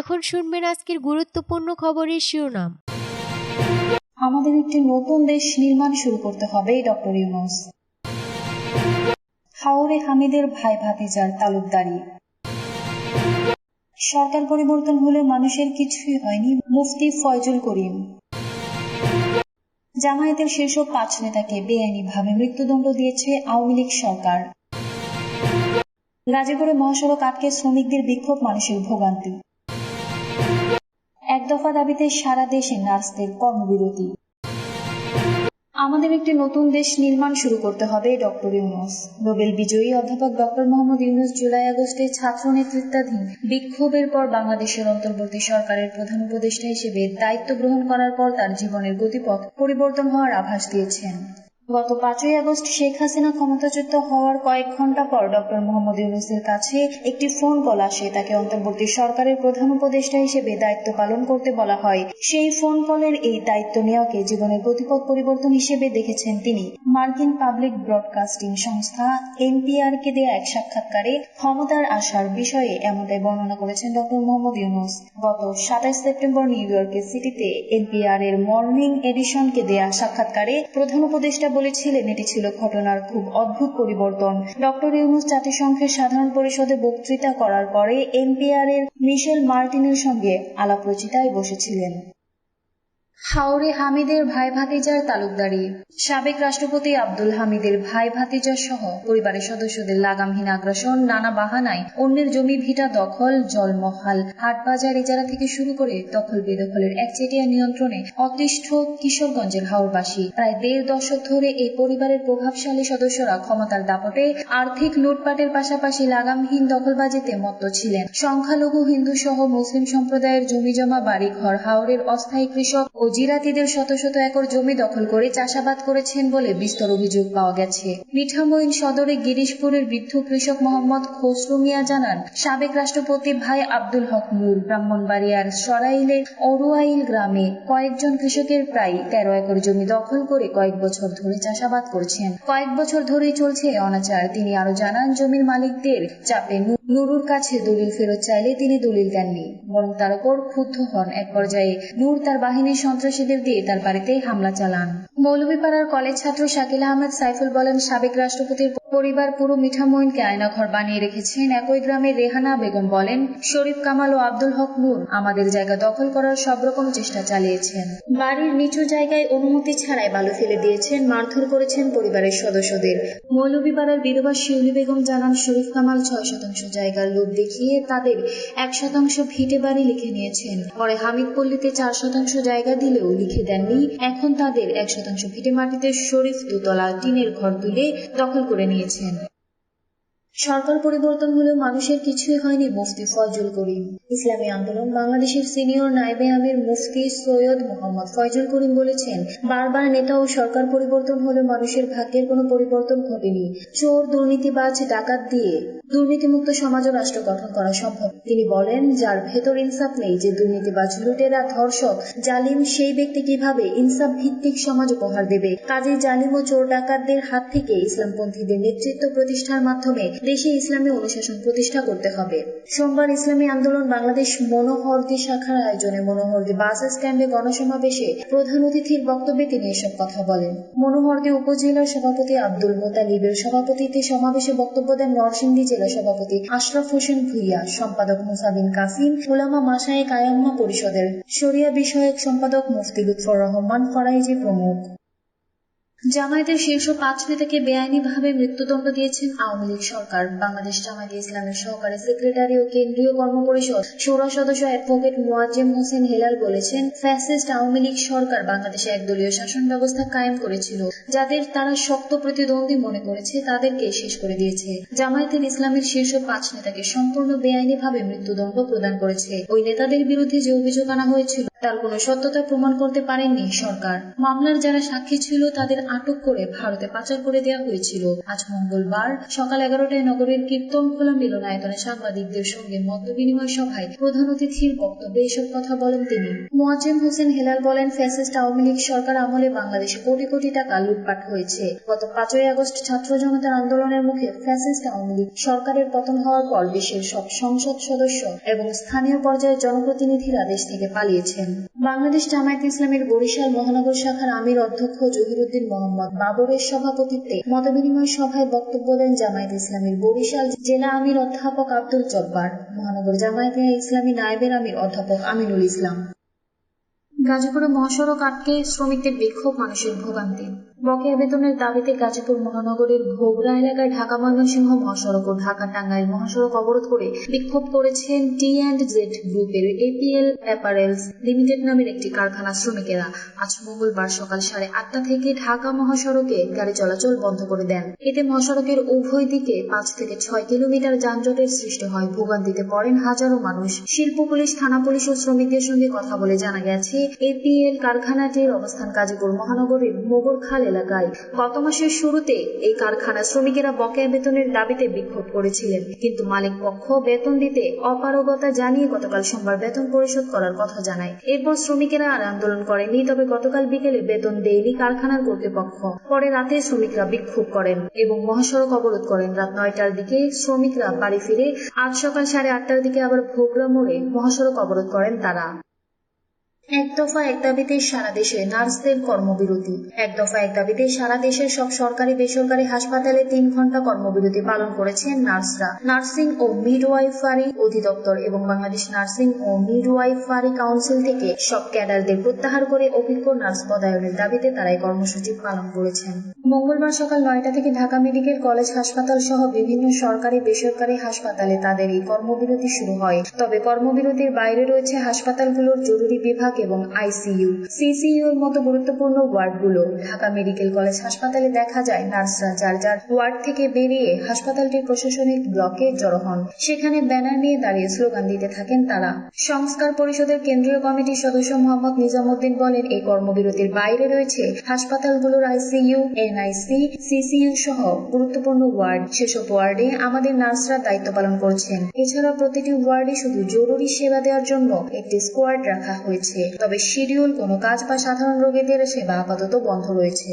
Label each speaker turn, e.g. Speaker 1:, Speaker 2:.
Speaker 1: এখন শুনবেন আজকের গুরুত্বপূর্ণ খবরের শিরোনাম।
Speaker 2: আমাদের একটি নতুন দেশ নির্মাণ শুরু করতে হবে ডক্টর ইউনুস। হাওরে হামিদের ভাই ভাতিজার তালুকদারি। সরকার পরিবর্তন হলে মানুষের কিছুই হয়নি, মুফতি ফয়জুল করিম। জামায়াতের শীর্ষ পাঁচ নেতাকে বেআইনিভাবে মৃত্যুদণ্ড দিয়েছে আওয়ামী লীগ সরকার। গাজীপুরে মহাসড়ক আটকে শ্রমিকদের বিক্ষোভ, মানুষের ভোগান্তি। দফা দাবিতে সারা দেশে নার্সদের কর্মবিরতি। আমাদের একটি নতুন দেশ নির্মাণ শুরু করতে হবে ডক্টর ইউনুস। নোবেল বিজয়ী অধ্যাপক ডক্টর মোহাম্মদ ইউনুস জুলাই আগস্টে ছাত্র নেতৃত্বাধীন বিক্ষোভের পর বাংলাদেশের অন্তর্বর্তী সরকারের প্রধান উপদেষ্টা হিসেবে দায়িত্ব গ্রহণ করার পর তার জীবনের গতিপথ পরিবর্তন হওয়ার আভাস দিয়েছেন। গত পাঁচই আগস্ট শেখ হাসিনা ক্ষমতাচ্যুত হওয়ার কয়েক ঘণ্টা পর ডক্টর মোহাম্মদ ইউনুসের কাছে একটি ফোন কল আসে। তাকে অন্তর্বর্তী সরকারের প্রধান উপদেষ্টা হিসেবে দায়িত্ব পালন করতে বলা হয়। সেই ফোন কলের এই দায়িত্ব নেওয়াকে জীবনের গতিপথ পরিবর্তন হিসেবে দেখেছেন তিনি। মার্কিন পাবলিক ব্রডকাস্টিং সংস্থা এনপিআর কে দেয়া এক সাক্ষাৎকারে ক্ষমতার আসার বিষয়ে এমনটাই বর্ণনা করেছেন ডক্টর মোহাম্মদ ইউনুস। গত সাতাশ সেপ্টেম্বর নিউ ইয়র্কের সিটিতে এনপিআর এর মর্নিং এডিশনকে দেয়া সাক্ষাৎকারে প্রধান উপদেষ্টা বলেছিলেন, এটি ছিল ঘটনার খুব অদ্ভুত পরিবর্তন। ডক্টর ইউনুস জাতিসংঘের সাধারণ পরিষদে বক্তৃতা করার পরে এনপিআর এর মিশেল মার্টিনের সঙ্গে আলাপ রচিতায় বসেছিলেন। হাওরে হামিদের ভাই ভাতিজার তালুকদারি। সাবেক রাষ্ট্রপতি আব্দুল হামিদের ভাই ভাতিজা সহ পরিবারের সদস্যদের লাগামহীন আগ্রাসন, নানা বাহানায় অন্যের জমি ভিটা দখল জলমহাল হাটবাজার ইজারা থেকে শুরু করে দখল বেদখলের একচেটিয়া নিয়ন্ত্রণে অতিষ্ঠ কিশোরগঞ্জের হাওরবাসী। প্রায় দেড় দশক ধরে এই পরিবারের প্রভাবশালী সদস্যরা ক্ষমতার দাপটে আর্থিক লুটপাটের পাশাপাশি লাগামহীন দখলবাজিতে মত্ত ছিলেন। সংখ্যালঘু হিন্দু সহ মুসলিম সম্প্রদায়ের জমিজমা বাড়ি ঘর হাওরের অস্থায়ী কৃষক ও জিরাতিদের শত শত একর জমি দখল করে চাষাবাদ করেছেন বলে বিস্তর অভিযোগ পাওয়া গেছে। মিঠামইন সদরে গিরিশপুরের বৃদ্ধ কৃষক মোহাম্মদ খসরু মিয়া জানান, সাবেক রাষ্ট্রপতি ভাই আব্দুল হক নূর, ব্রাহ্মণবাড়িয়ার সরাইলের অরুয়াইল গ্রামে কয়েকজন কৃষকের প্রায় তেরো একর জমি দখল করে কয়েক বছর ধরে চাষাবাদ করছেন। কয়েক বছর ধরেই চলছে অনাচার। তিনি আরও জানান, জমির মালিকদের চাপে নুরুর কাছে দলিল ফেরত চাইলে তিনি দলিল দেননি, বরং তার উপর ক্ষুব্ধ হন এক পর্যায়ে। নূর তার বাহিনীর সন্ত্রাসীদের দিয়ে তার বাড়িতে হামলা চালান। মৌলভীপাড়ার কলেজ ছাত্র শাকিল আহমেদ সাইফুল বলেন, সাবেক রাষ্ট্রপতির পরিবার পুরো মিঠামইনকে আয়নাঘর বানিয়ে রেখেছেন। একই গ্রামের রেহানা বেগম বলেন, শরীফ কামাল ও আব্দুল হক নূর আমাদের জায়গা দখল করার সব রকম চেষ্টা চালিয়েছেন। বাড়ির নিচু জায়গায় অনুমতি ছাড়াই বালু ফেলে দিয়েছেন, মারধর করেছেন পরিবারের সদস্যদের। মৌলভীপাড়ার বিধবা শিউলি বেগম জানান, শরীফ কামাল ছয় শতাংশ জায়গার লোভ দেখিয়ে তাদের এক শতাংশ ভিটে বাড়ি লিখে নিয়েছেন। পরে হামিদ পল্লীতে চার শতাংশ জায়গা দিলেও লিখে দেননি। এখন তাদের এক শতাংশ ভিটে মাটিতে শরীফ দুতলা টিনের ঘর তুলে দখল করে নিয়েছেন। সরকার পরিবর্তন হলেও মানুষের কিছুই হয়নি মুফতি ফয়জুল করিম। ইসলামী আন্দোলন বাংলাদেশের সিনিয়র নায়েবে আমির মুফতি সৈয়দ মোহাম্মদ ফয়জুল করিম বলেছেন, বারবার নেতা ও সরকার পরিবর্তন হলেও মানুষের ভাগ্যের কোনো পরিবর্তন ঘটেনি। চোর দুর্নীতিবাজ ডাকাত দিয়ে দুর্নীতিমুক্ত সমাজ ও রাষ্ট্র গঠন করা সম্ভব। তিনি বলেন, যার ভেতর ইনসাফ নেই, যে দুর্নীতিবাজ লুটেরা, ধর্ষক, জালিম, সেই ব্যক্তি কীভাবে ইনসাফ ভিত্তিক সমাজ উপহার দেবে? কাজে জালিম ও চোর ডাকাতদের হাত থেকে ইসলামপন্থীদের নেতৃত্ব প্রতিষ্ঠার মাধ্যমে দেশে ইসলামী অনুশাসন প্রতিষ্ঠা করতে হবে। সোমবার ইসলামী আন্দোলন বাংলাদেশ মনোহরদি শাখার আয়োজনে মনোহরদি বাস স্ট্যান্ডে গণসমাবেশে প্রধান অতিথির বক্তব্যে তিনি এসব কথা বলেন। মনোহরদি উপজেলার সভাপতি আব্দুল মোতালিবের সভাপতিত্বে সমাবেশে বক্তব্য দেন নরসিংদী জেলা সভাপতি আশরাফ হোসেন ভুইয়া, সম্পাদক মুসাবিন কাসিম, ওলামা মাসায়ে কায়াম্মা পরিষদের শরিয়া বিষয়ক সম্পাদক মুফতি লুৎফর রহমান ফরাইজি প্রমুখ। জামায়াতের শীর্ষ পাঁচ নেতাকে বেআইনিভাবে মৃত্যুদণ্ড দিয়েছেন আওয়ামী লীগ সরকার। বাংলাদেশ জামায়াতে ইসলামের সহকারী সেক্রেটারি ও কেন্দ্রীয় কর্মপরিষদ শোরা সদস্য অ্যাডভোকেট মোয়াজ্জেম হোসেন হেলাল বলেছেন, ফ্যাসিস্ট আওয়ামী লীগ সরকার বাংলাদেশে একদলীয় শাসন ব্যবস্থা কায়েম করেছিল, যাদের তারা শক্ত প্রতিদ্বন্দ্বী মনে করেছে, তাদেরকে শেষ করে দিয়েছে। জামায়াতের ইসলামের শীর্ষ পাঁচ নেতাকে সম্পূর্ণ বেআইনিভাবে মৃত্যুদণ্ড প্রদান করেছে। ওই নেতাদের বিরুদ্ধে যে অভিযোগ আনা হয়েছিল তার কোনো সত্যতা প্রমাণ করতে পারেননি সরকার। মামলার যারা সাক্ষী ছিল, তাদের আটক করে ভারতে পাচার করে দেওয়া হয়েছিল। আজ মঙ্গলবার সকাল এগারোটায় নগরের কীর্তনখোলা মিলনায়তনে সাংবাদিকদের সঙ্গে মত বিনিময় সভায় প্রধান অতিথির বক্তব্যে এসব কথা বলেন তিনি। মোয়াজ্জেম হোসেন হেলাল বলেন, ফ্যাসিস্ট আওয়ামী লীগ সরকার আমলে বাংলাদেশে কোটি কোটি টাকা লুটপাট হয়েছে। গত পাঁচই আগস্ট ছাত্র জনতার আন্দোলনের মুখে ফ্যাসিস্ট আওয়ামী লীগ সরকারের পতন হওয়ার পর দেশের সব সংসদ সদস্য এবং স্থানীয় পর্যায়ের জনপ্রতিনিধিরা দেশ থেকে পালিয়েছেন। বাংলাদেশ জামায়াত ইসলামের বরিশাল মহানগর শাখার আমির অধ্যক্ষ জহিরুদ্দিন মোহাম্মদ বাবরের সভাপতিত্বে মতবিনিময় সভায় বক্তব্য দেন জামায়াত ইসলামের বরিশাল জেলা আমির অধ্যাপক আব্দুল জব্বার, মহানগর জামায়াতে ইসলামী নায়েবের আমির অধ্যাপক আমিনুল ইসলাম। গাজীপুরে মহাসড়ক আটকে শ্রমিকদের বিক্ষোভ, মানুষের ভোগান্তি। বকেয়া বেতনের দাবিতে গাজীপুর মহানগরের ভোগড়া এলাকায় ঢাকা ময়মনসিংহ মহাসড়ক ও ঢাকা টাঙ্গাইল মহাসড়ক অবরোধ করে বিক্ষোভ করেছেন টি অ্যান্ড জেড গ্রুপের এপিএল অ্যাপারেলস লিমিটেড নামের একটি কারখানা শ্রমিকেরা। আজ মঙ্গলবার সকাল সাড়ে আটটা থেকে ঢাকা মহাসড়কে গাড়ি চলাচল বন্ধ করে দেন। এতে মহাসড়কের উভয় দিকে পাঁচ থেকে ছয় কিলোমিটার যানজটের সৃষ্টি হয়। ভোগান্তিতে পড়েন হাজারো মানুষ। শিল্প পুলিশ, থানা পুলিশ ও শ্রমিকদের সঙ্গে কথা বলে জানা গেছে, এপিএল কারখানাটির অবস্থান গাজীপুর মহানগরীর মোগরখাল এলাকায়। গত মাসের শুরুতে এই কারখানা শ্রমিকেরা বকেয়া বেতনের দাবিতে বিক্ষোভ করেছিলেন। কিন্তু মালিক পক্ষ বেতন দিতে অপারগতা জানিয়ে গতকাল সোমবার বেতন পরিশোধ করার কথা জানায়। এরপর শ্রমিকেরা আর আন্দোলন করেনি তবে গতকাল বিকেলে বেতন দেয়নি কারখানার কর্তৃপক্ষ। পরে রাতে শ্রমিকরা বিক্ষোভ করেন এবং মহাসড়ক অবরোধ করেন। রাত নয়টার দিকে শ্রমিকরা বাড়ি ফিরে আজ সকাল সাড়ে আটটার দিকে আবার ভোগরা মোড়ে মহাসড়ক অবরোধ করেন তারা। এক দফা এক দাবিতে সারা দেশে নার্সদের কর্মবিরতি। এক দফা এক দাবিতে সারা দেশের সব সরকারি, বেসরকারি হাসপাতালে তিন ঘণ্টা কর্মবিরতি পালন করেছেন নার্সরা। নার্সিং ও মিডওয়াইফারি অধিদপ্তর এবং বাংলাদেশ নার্সিং ও মিডওয়াইফারি কাউন্সিল থেকে সব ক্যাডারদের প্রত্যাহার করে অভিজ্ঞ নার্স পদায়নের দাবিতে তারাই কর্মসূচি পালন করেছেন। মঙ্গলবার সকাল নয়টা থেকে ঢাকা মেডিকেল কলেজ হাসপাতাল সহ বিভিন্ন সরকারি, বেসরকারি হাসপাতালে তাদের এই কর্মবিরতি শুরু হয়। তবে কর্মবিরতির বাইরে রয়েছে হাসপাতালগুলোর জরুরি বিভাগ এবং আইসিইউ সিসিইউ এর মতো গুরুত্বপূর্ণ ওয়ার্ডগুলো ঢাকা মেডিকেল কলেজ হাসপাতালে দেখা যায় নার্সরা যার যার ওয়ার্ড থেকে বেরিয়ে হাসপাতালটির প্রশাসনিক ব্লকে জড়ো হন। সেখানে ব্যানার নিয়ে দাঁড়িয়ে স্লোগান দিতে থাকেন তারা। সংস্কার পরিষদের কেন্দ্রীয় কমিটির সদস্য মোহাম্মদ নিজামুদ্দিন বলেন, এই কর্মবিরতির বাইরে রয়েছে হাসপাতালগুলোর আইসিইউ এনআইসি সিসিইউ সহ গুরুত্বপূর্ণ ওয়ার্ড। সেসব ওয়ার্ডে আমাদের নার্সরা দায়িত্ব পালন করছেন। এছাড়া প্রতিটি ওয়ার্ডে শুধু জরুরি সেবা দেওয়ার জন্য একটি স্কোয়াড রাখা হয়েছে। তবে শিডিউল কোনো কাজ বা সাধারণ রোগীদের সেবা আপাতত বন্ধ রয়েছে।